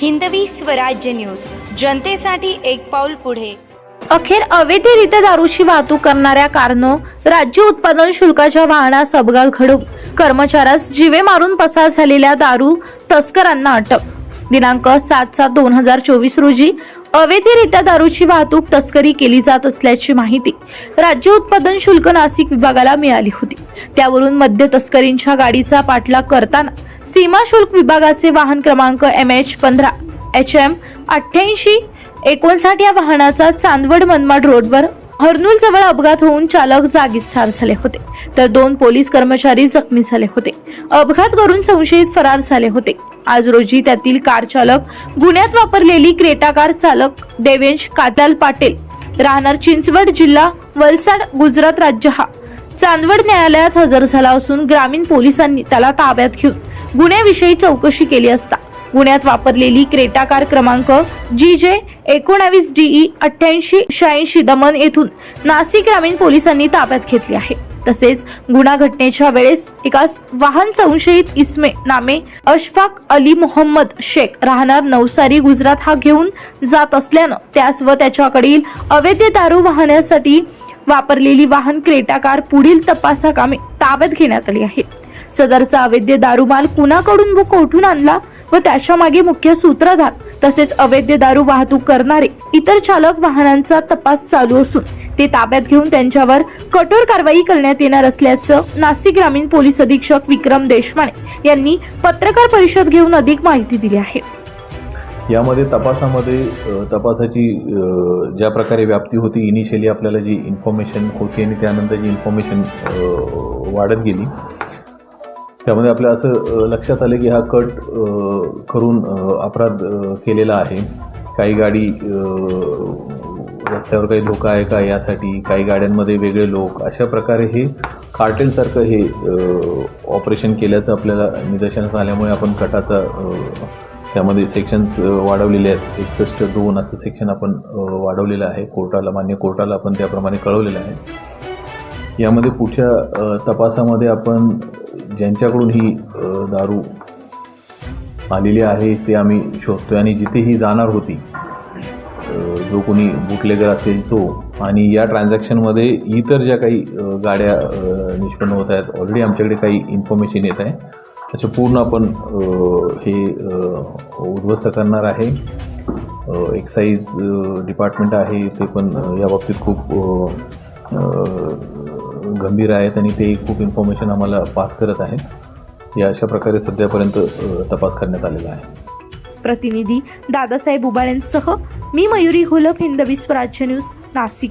Hindavi Swarajya news. जनतेसाठी एक पाऊल पुढे. अखेर अवैधरित्या दारूची वाहतूक करणाऱ्या कारनो राज्य उत्पादन शुल्काच्या वाहनास अपघात घडून कर्मचाऱ्यास जिवे मारून पसार झालेल्या दारू तस्करांना अटक. दिनांक सात सात दोन हजार चोवीस रोजी अवैधरित्या दारूची वाहतूक तस्करी केली जात असल्याची माहिती राज्य उत्पादन शुल्क नाशिक विभागाला मिळाली होती. त्यावरून मद्य तस्करींच्या गाडीचा पाठलाग करताना सीमा शुल्क विभागाचे वाहन क्रमांक एम एच पंधरा एच एम अठ्ठ्याऐंशी एकोणसाठ या वाहनाचा चांदवड मनमाड रोडवर हर्नूल जवळ अपघात होऊन चालक जागीच ठार झाले होते. तर दोन पोलीस कर्मचारी जखमी झाले होते. अपघात करून संशयित फरार झाले होते. आज रोजी त्यातील कार चालक गुन्ह्यात वापरलेली क्रेटा कार चालक देवेंश काताल पाटील राहणार चिंचवड जिल्हा वलसाड गुजरात राज्य हा. चांदवड न्यायालयात हजर झाला असून ग्रामीण पोलिसांनी त्याला ताब्यात घेऊन गुन्ह्याविषयी चौकशी केली असता. गुन्ह्यात वापरलेली क्रेटा कार क्रमांक जी जे एकोणावीस डीई अठ्ठ्याऐंशी शहाऐंशी दमन येथून नाशिक ग्रामीण पोलिसांनी ताब्यात घेतली आहे. तसेच गुन्हा घटनेच्या वेळेस एका वाहन संशयित इस्मे नामे अशफाक अली मोहम्मद शेख राहणार नवसारी गुजरात हा घेऊन जात असल्यानं त्यास व त्याच्याकडील अवैध दारू वाहण्यासाठी वापरलेली वाहन क्रेटा कार पुढील तपासाकामे ताब्यात घेण्यात आली आहे. सदरचा अवैध दारूमाल कुणाकडून व कोठून आणला व त्याच्यामागे मुख्य सूत्रधार तसेच अवैध दारू वाहतूक करणारे इतर चालक वाहनांचा तपास चालू असून ते ताब्यात घेऊन त्यांच्यावर कठोर कारवाई करण्यात येणार असल्याचं नाशिक ग्रामीण पोलीस अधीक्षक विक्रम देशमाने यांनी पत्रकार परिषद घेऊन अधिक माहिती दिली आहे. यामध्ये तपासामध्ये तपासाची ज्या प्रकारे व्याप्ती होती इनिशियली आपल्याला जी इन्फॉर्मेशन होती आणि त्यानंतर जी इन्फॉर्मेशन वाढत गेली त्यामध्ये आपल्या असं लक्षात आलं की हा कट करून अपराध केलेला आहे. काही गाडी रस्त्यावर काही धोका आहे का यासाठी? काही गाड्यांमध्ये वेगळे लोक? अशा प्रकारे हे कार्टेलसारखं हे ऑपरेशन केल्याचं आपल्याला निदर्शनास आल्यामुळे आपण कटाचा त्यामध्ये सेक्शन्स वाढवलेले आहेत. एकसष्ट दोन असं सेक्शन आपण वाढवलेलं आहे. कोर्टाला मान्य कोर्टाला आपण त्याप्रमाणे कळवलेलं आहे. यामध्ये पुढच्या तपासामध्ये आपण ज्यांच्याकडून ही दारू आलेली आहे ते आम्ही शोधतो आणि जिथे ही जाणार होती जो कोणी बुटलेगर असेल तो. आणि या ट्रान्झॅक्शनमध्ये इतर ज्या काही गाड्या निष्पन्न होत आहेत ऑलरेडी आमच्याकडे काही इन्फॉर्मेशन येत आहे. त्याचं पूर्ण आपण हे उद्ध्वस्त करणार आहे. एक्साईज डिपार्टमेंट आहे ते पण या बाबतीत खूप गंभीर आहेत आणि ते खूप इन्फॉर्मेशन आम्हाला पास करत आहेत. या अशा प्रकारे सध्यापर्यंत तपास करण्यात आलेला आहे. प्रतिनिधी दादासाहेब उबाळ्यांसह मी मयुरी घोलप हिंदवी स्वराज्य न्यूज नाशिक.